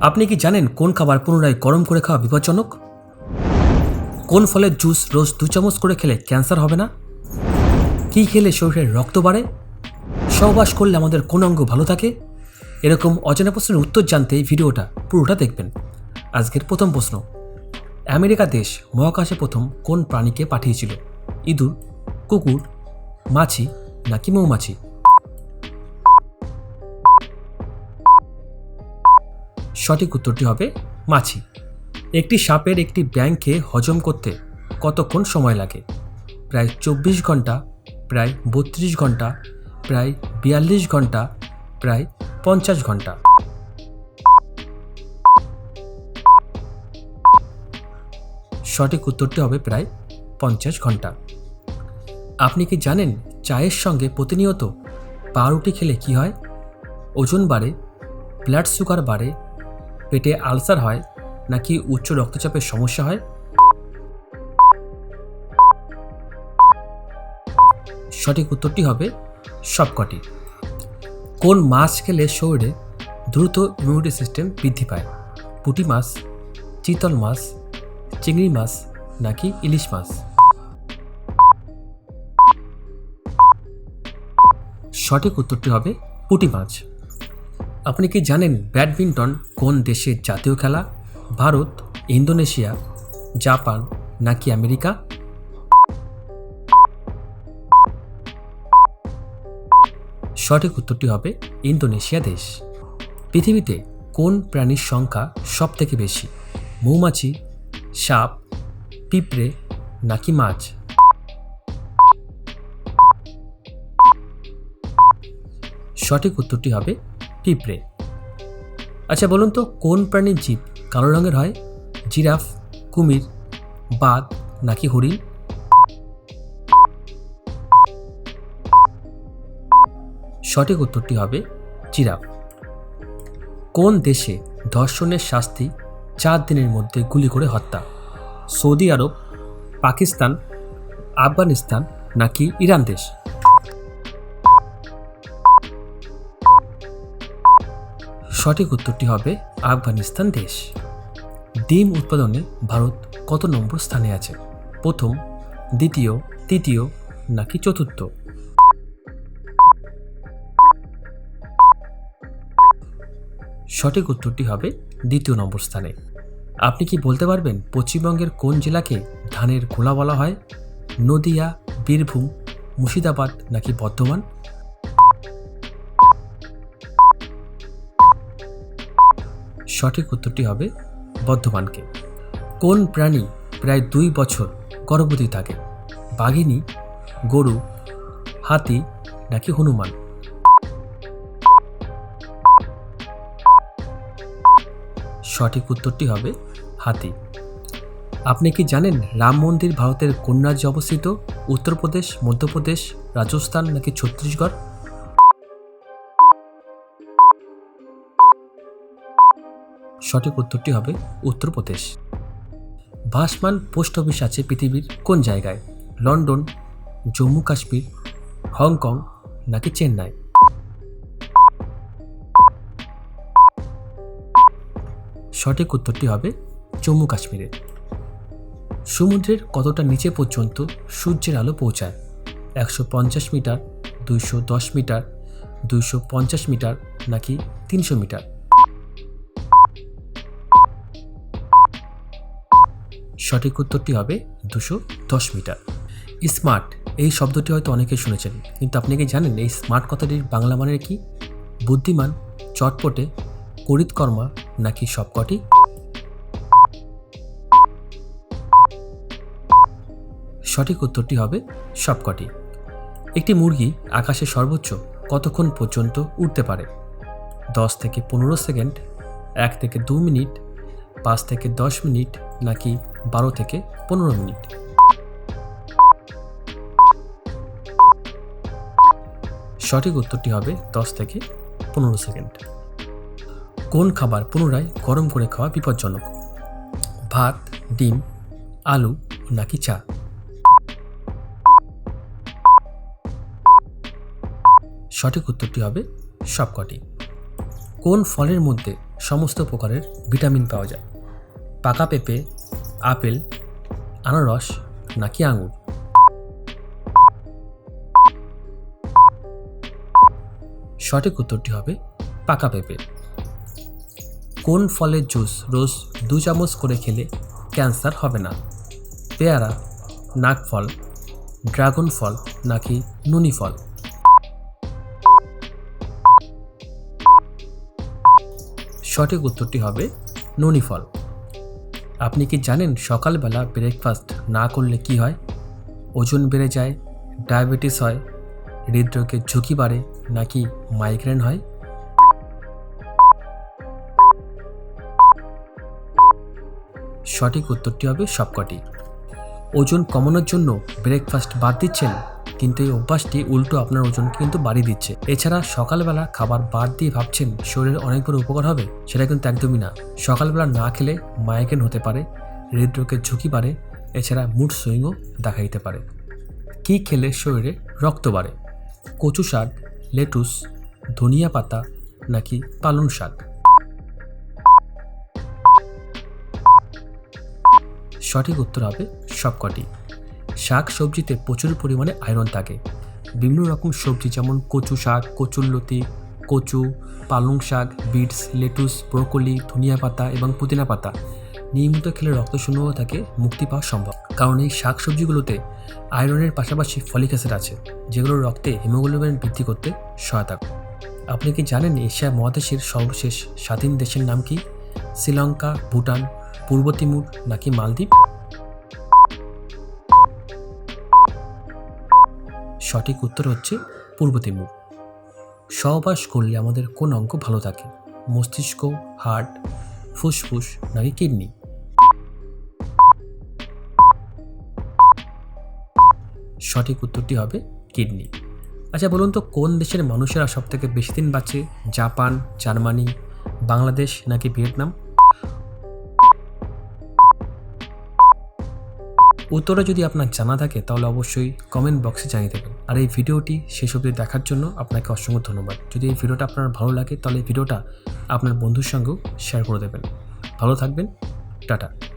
আপনি কি জানেন কোন খাবার পুনরায় গরম করে খাওয়া বিপজ্জনক? কোন ফলের জুস রোজ দু চামচ করে খেলে ক্যান্সার হবে না? কী খেলে শরীরের রক্ত বাড়ে? সহবাস করলে আমাদের কোন অঙ্গ ভালো থাকে? এরকম অজানা প্রশ্নের উত্তর জানতে ভিডিওটা পুরোটা দেখবেন। আজকের প্রথম প্রশ্ন, আমেরিকা দেশ মহাকাশে প্রথম কোন প্রাণীকে পাঠিয়েছিল? ইঁদুর, কুকুর, মাছি নাকি মৌমাছি? সঠিক উত্তরটি হবে মাছি। একটি সাপের একটি ব্যাংকে হজম করতে কতক্ষণ সময় লাগে? প্রায় চব্বিশ ঘণ্টা, প্রায় বত্রিশ ঘণ্টা, প্রায় বিয়াল্লিশ ঘণ্টা, প্রায় পঞ্চাশ ঘণ্টা। সঠিক উত্তরটি হবে প্রায় পঞ্চাশ ঘণ্টা। আপনি কি জানেন চায়ের সঙ্গে প্রতিনিয়ত পাউরুটি খেলে কি হয়? ওজন বাড়ে ব্লাড সুগার বাড়ে পেটে আলসার হয় নাকি উচ্চ রক্তচাপের সমস্যা হয়? সঠিক উত্তরটি হবে সবকটি। কোন মাছ খেলে শরীরে দ্রুত ইমিউনিটি সিস্টেম বৃদ্ধি পায়? পুঁটি মাছ, চিতল মাছ, চিংড়ি মাছ নাকি ইলিশ মাছ? সঠিক উত্তরটি হবে পুঁটি মাছ। আপনি কি জানেন ব্যাডমিন্টন কোন দেশের জাতীয় খেলা? ভারত, ইন্দোনেশিয়া, জাপান নাকি আমেরিকা? সঠিক উত্তরটি হবে ইন্দোনেশিয়া দেশ। পৃথিবীতে কোন প্রাণীর সংখ্যা সব থেকে বেশি? মৌমাছি, সাপ, পিঁপড়ে নাকি মাছ? সঠিক উত্তরটি হবে পিঁপড়ে আচ্ছা বলুন তো, কোন প্রাণীর জীব কালো রঙের হয়? জিরাফ, কুমির, বাঘ নাকি হরিণ? সঠিক উত্তরটি হবে জিরাফ। কোন দেশে ধর্ষণের শাস্তি চার দিনের মধ্যে গুলি করে হত্যা? সৌদি আরব, পাকিস্তান, আফগানিস্তান নাকি ইরান দেশ? সঠিক উত্তরটি হবে আফগানিস্তান দেশ। ডিম উৎপাদনে ভারত কত নম্বর স্থানে আছে? প্রথম, দ্বিতীয়, তৃতীয় নাকি চতুর্থ? সঠিক উত্তরটি হবে দ্বিতীয় নম্বর স্থানে। আপনি কি বলতে পারবেন পশ্চিমবঙ্গের কোন জেলাকে ধানের গোলা বলা হয়? নদিয়া, বীরভূম, মুর্শিদাবাদ নাকি বর্ধমান? সঠিক উত্তরটি হবে বর্ধমানকে। কোন প্রাণী প্রায় দুই বছর গর্ভবতী থাকে? বাঘিনী, গরু, হাতি নাকি হনুমান? সঠিক উত্তরটি হবে হাতি। আপনি কি জানেন রাম মন্দির ভারতের কোন রাজ্যে অবস্থিত উত্তরপ্রদেশ, মধ্যপ্রদেশ, রাজস্থান নাকি ছত্তিশগড়? সঠিক উত্তরটি হবে উত্তরপ্রদেশ। ভাসমান পোস্ট অফিস আছে পৃথিবীর কোন জায়গায়? লন্ডন, জম্মু কাশ্মীর, হংকং নাকি চেন্নাই? সঠিক উত্তরটি হবে জম্মু কাশ্মীরে সমুদ্রের কতটা নিচে পর্যন্ত সূর্যের আলো পৌঁছায়? একশো পঞ্চাশ মিটার, দুইশো দশ মিটার, দুইশো পঞ্চাশ মিটার নাকি তিনশো মিটার? সঠিক উত্তরটি হবে দুশো দশ মিটার। স্মার্ট, এই শব্দটি হয়তো অনেকে শুনেছেন, কিন্তু আপনি কি জানেন এই স্মার্ট কথাটির বাংলা মানের কি? বুদ্ধিমান, চটপটে, করিতকর্মা নাকি সবকটি? সঠিক উত্তরটি হবে সবকটি। একটি মুরগি আকাশে সর্বোচ্চ কতক্ষণ পর্যন্ত উঠতে পারে? দশ থেকে পনেরো সেকেন্ড, এক থেকে দু মিনিট, পাঁচ থেকে দশ মিনিট নাকি বারো থেকে পনেরো মিনিট। সঠিক উত্তরটি হবে দশ থেকে পনেরো সেকেন্ড। কোন খাবার পুনরায় গরম করে খাওয়া বিপজ্জনক? ভাত, ডিম, আলু নাকি চা? সঠিক উত্তরটি হবে সবকটি। কোন ফলের মধ্যে সমস্ত প্রকারের ভিটামিন পাওয়া যায়? পাকা পেঁপে আপেল, আনারস নাকি আঙুর? সঠিক উত্তরটি হবে পাকা পেঁপে। কোন ফলের জুস রোজ দু চামচ করে খেলে ক্যান্সার হবে না? পেয়ারা নাকফল ড্রাগন ফল নাকি নুনি ফল? সঠিক উত্তরটি হবে নুনি ফল। আপনি কি জানেন সকালবেলা ব্রেকফাস্ট না করলে কি হয়? ওজন বেড়ে যায় ডায়াবেটিস হয়, হৃদরোগের ঝুঁকি বাড়ে নাকি মাইগ্রেন হয়? সঠিক উত্তরটি হবে সবকটি। ওজন কমানোর জন্য ব্রেকফাস্ট বাদ দিচ্ছেন কিন্তু এই অভ্যাসটি উল্টো আপনার ওজনকে কিন্তু বাড়িয়ে দিচ্ছে। এছাড়া সকালবেলা খাবার বাদ দিয়ে ভাবছেন শরীরের অনেক বড় উপকার হবে? সেটা কিন্তু একদমই না। সকালবেলা না খেলে মাইগ্রেন হতে পারে, হৃদরোগের ঝুঁকি বাড়ে, এছাড়া মুড সুইংও দেখা দিতে পারে। কী খেলে শরীরে রক্ত বাড়ে? কচু শাক, লেটুস, ধনিয়া পাতা নাকি পালং শাক? সঠিক উত্তর হবে সবকটি। শাক সবজিতে প্রচুর পরিমাণে আয়রন থাকে। বিভিন্ন রকম সবজি যেমন কচু শাক কচুরলতি কচু, পালং শাক, বিটস, লেটুস, ব্রোকলি, ধনিয়া পাতা এবং পুদিনা পাতা। নিয়মিত খেলে রক্তশূন্যতা থাকে, মুক্তি পাওয়া সম্ভব। কারণ এই শাক সবজিগুলোতে আয়রনের পাশাপাশি ফলিক অ্যাসিড আছে, যেগুলো রক্তে হিমোগ্লোবিন বৃদ্ধি করতে সহায়তা করে। আপনি কি জানেন এশিয়া মহাদেশের সর্বশেষ স্বাধীন দেশের নাম কি? শ্রীলঙ্কা, ভুটান, পূর্ব তিমুর নাকি মালদ্বীপ? সঠিক উত্তর হচ্ছে পূর্ব তিমুর সহবাস করলে আমাদের কোন অঙ্গ ভালো থাকে? মস্তিষ্ক, হার্ট, ফুসফুস নাকি কিডনি? সঠিক উত্তরটি হবে কিডনি। আচ্ছা বলুন তো, কোন দেশের মানুষেরা সব থেকে বেশি দিন বাঁচে? জাপান, জার্মানি, বাংলাদেশ নাকি ভিয়েতনাম? উত্তরটা যদি আপনার জানা থাকে, তাহলে অবশ্যই কমেন্ট বক্সে জানিয়ে দেবেন। আর এই ভিডিওটি শেষ অবধি দেখার জন্য আপনাকে অসংখ্য ধন্যবাদ। যদি এই ভিডিওটা আপনার ভালো লাগে, তাহলে এই ভিডিওটা আপনার বন্ধুর সঙ্গেও শেয়ার করে দেবেন। ভালো থাকবেন, টাটা।